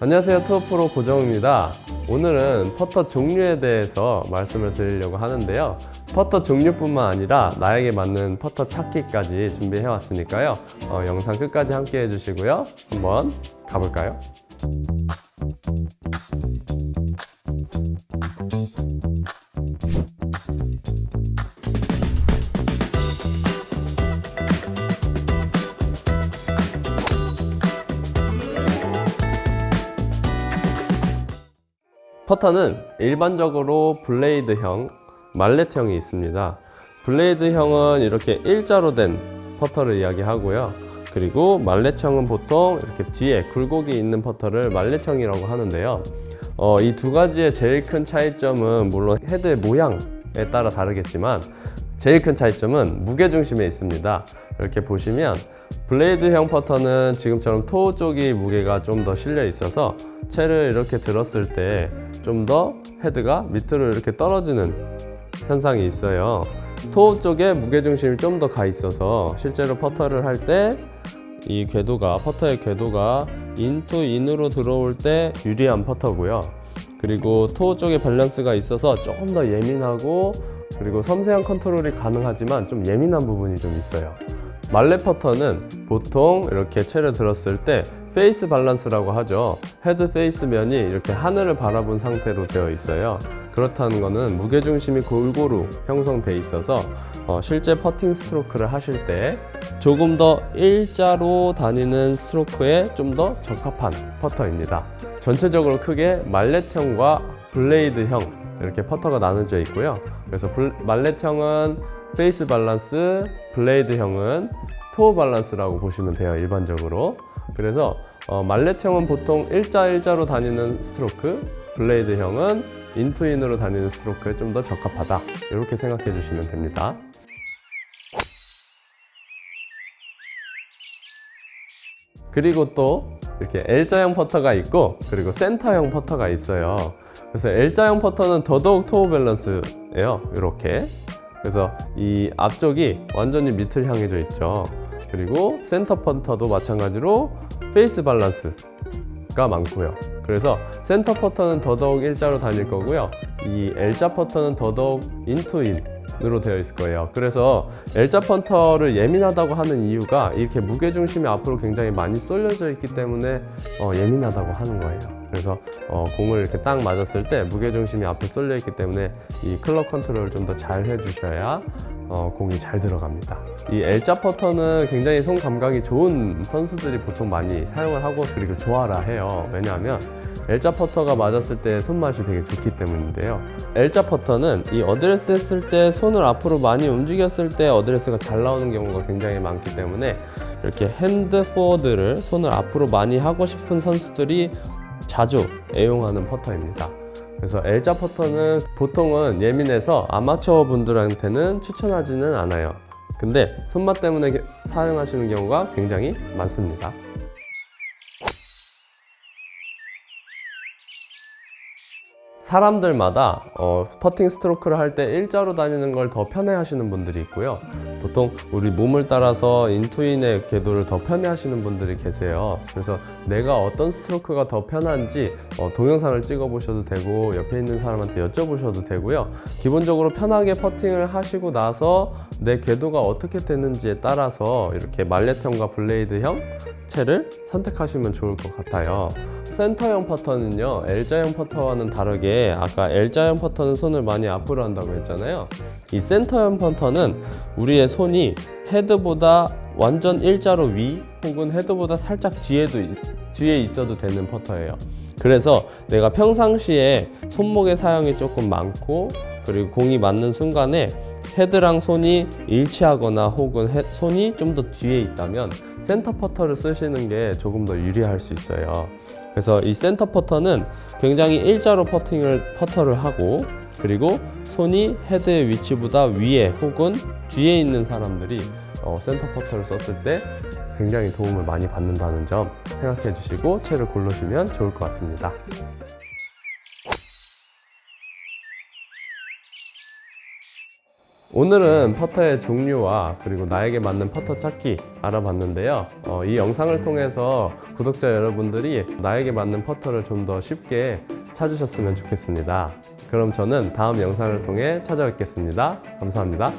안녕하세요. 투어프로 고정입니다. 오늘은 퍼터 종류에 대해서 말씀을 드리려고 하는데요. 퍼터 종류뿐만 아니라 나에게 맞는 퍼터 찾기까지 준비해 왔으니까요. 어, 영상 끝까지 함께 해주시고요. 한번 가볼까요? 퍼터는 일반적으로 블레이드형, 말렛형이 있습니다. 블레이드형은 이렇게 일자로 된 퍼터를 이야기하고요. 그리고 말렛형은 보통 이렇게 뒤에 굴곡이 있는 퍼터를 말렛형이라고 하는데요. 어, 이 두 가지의 제일 큰 차이점은 물론 헤드의 모양에 따라 다르겠지만 제일 큰 차이점은 무게 중심에 있습니다. 이렇게 보시면 블레이드형 퍼터는 지금처럼 토우 쪽이 무게가 좀 더 실려 있어서 채를 이렇게 들었을 때 좀 더 헤드가 밑으로 이렇게 떨어지는 현상이 있어요. 토우 쪽에 무게 중심이 좀 더 가 있어서 실제로 퍼터를 할 때 이 궤도가 퍼터의 궤도가 인투 인으로 들어올 때 유리한 퍼터고요. 그리고 토우 쪽에 밸런스가 있어서 조금 더 예민하고 그리고 섬세한 컨트롤이 가능하지만 좀 예민한 부분이 좀 있어요. 말레 퍼터는 보통 이렇게 채를 들었을 때 페이스 밸런스라고 하죠. 헤드 페이스 면이 이렇게 하늘을 바라본 상태로 되어 있어요. 그렇다는 것은 무게 중심이 골고루 형성돼 있어서 어, 실제 퍼팅 스트로크를 하실 때 조금 더 일자로 다니는 스트로크에 좀 더 적합한 퍼터입니다. 전체적으로 크게 말렛형과 블레이드형 이렇게 퍼터가 나눠져 있고요. 그래서 블- 말렛형은 페이스 밸런스, 블레이드형은 토어 밸런스라고 보시면 돼요. 일반적으로. 그래서 어, 말렛형은 보통 일자 일자로 다니는 스트로크, 블레이드형은 인투인으로 다니는 스트로크에 좀 더 적합하다. 이렇게 생각해 주시면 됩니다. 그리고 또 이렇게 L자형 퍼터가 있고 그리고 센터형 퍼터가 있어요. 그래서 L자형 퍼터는 더더욱 토어 밸런스예요. 이렇게. 그래서 이 앞쪽이 완전히 밑을 향해져 있죠. 그리고 센터 퍼터도 마찬가지로 페이스 밸런스가 많고요. 그래서 센터 퍼터는 더더욱 일자로 다닐 거고요. 이 L자 퍼터는 더더욱 인투인으로 되어 있을 거예요. 그래서 L자 퍼터를 예민하다고 하는 이유가 이렇게 무게 중심이 앞으로 굉장히 많이 쏠려져 있기 때문에 어, 예민하다고 하는 거예요. 그래서 어, 공을 이렇게 딱 맞았을 때 무게 중심이 앞에 쏠려 있기 때문에 이 클럽 컨트롤을 좀 더 잘 해주셔야 어, 공이 잘 들어갑니다. 이 L자 퍼터는 굉장히 손 감각이 좋은 선수들이 보통 많이 사용을 하고 그리고 좋아라 해요. 왜냐하면 L자 퍼터가 맞았을 때 손맛이 되게 좋기 때문인데요. L자 퍼터는 이 어드레스 했을 때 손을 앞으로 많이 움직였을 때 어드레스가 잘 나오는 경우가 굉장히 많기 때문에 이렇게 핸드 포워드를 손을 앞으로 많이 하고 싶은 선수들이 자주 애용하는 퍼터입니다. 그래서 L자 퍼터는 보통은 예민해서 아마추어 분들한테는 추천하지는 않아요. 근데 손맛 때문에 게- 사용하시는 경우가 굉장히 많습니다. 사람들마다 어, 퍼팅 스트로크를 할 때 일자로 다니는 걸 더 편해 하시는 분들이 있고요. 보통 우리 몸을 따라서 인투인의 궤도를 더 편해 하시는 분들이 계세요. 그래서 내가 어떤 스트로크가 더 편한지 어, 동영상을 찍어 보셔도 되고 옆에 있는 사람한테 여쭤보셔도 되고요. 기본적으로 편하게 퍼팅을 하시고 나서 내 궤도가 어떻게 되는지에 따라서 이렇게 말렛형과 블레이드형 채를 선택하시면 좋을 것 같아요. 센터형 퍼터는요, L자형 퍼터와는 다르게 아까 L자형 퍼터는 손을 많이 앞으로 한다고 했잖아요. 이 센터형 퍼터는 우리의 손이 헤드보다 완전 일자로 위 혹은 헤드보다 살짝 뒤에도 있- 뒤에 있어도 되는 퍼터예요. 그래서 내가 평상시에 손목의 사용이 조금 많고 그리고 공이 맞는 순간에 헤드랑 손이 일치하거나 혹은 헤- 손이 좀 더 뒤에 있다면 센터 퍼터를 쓰시는 게 조금 더 유리할 수 있어요. 그래서 이 센터 퍼터는 굉장히 일자로 퍼팅을 퍼터를 하고 그리고 손이 헤드의 위치보다 위에 혹은 뒤에 있는 사람들이 어, 센터포터를 썼을 때 굉장히 도움을 많이 받는다는 점 생각해 주시고 채를 골라주면 좋을 것 같습니다. 오늘은 퍼터의 종류와 그리고 나에게 맞는 퍼터 찾기 알아봤는데요. 어, 이 영상을 통해서 구독자 여러분들이 나에게 맞는 퍼터를 좀 더 쉽게 찾으셨으면 좋겠습니다. 그럼 저는 다음 영상을 통해 찾아뵙겠습니다. 감사합니다.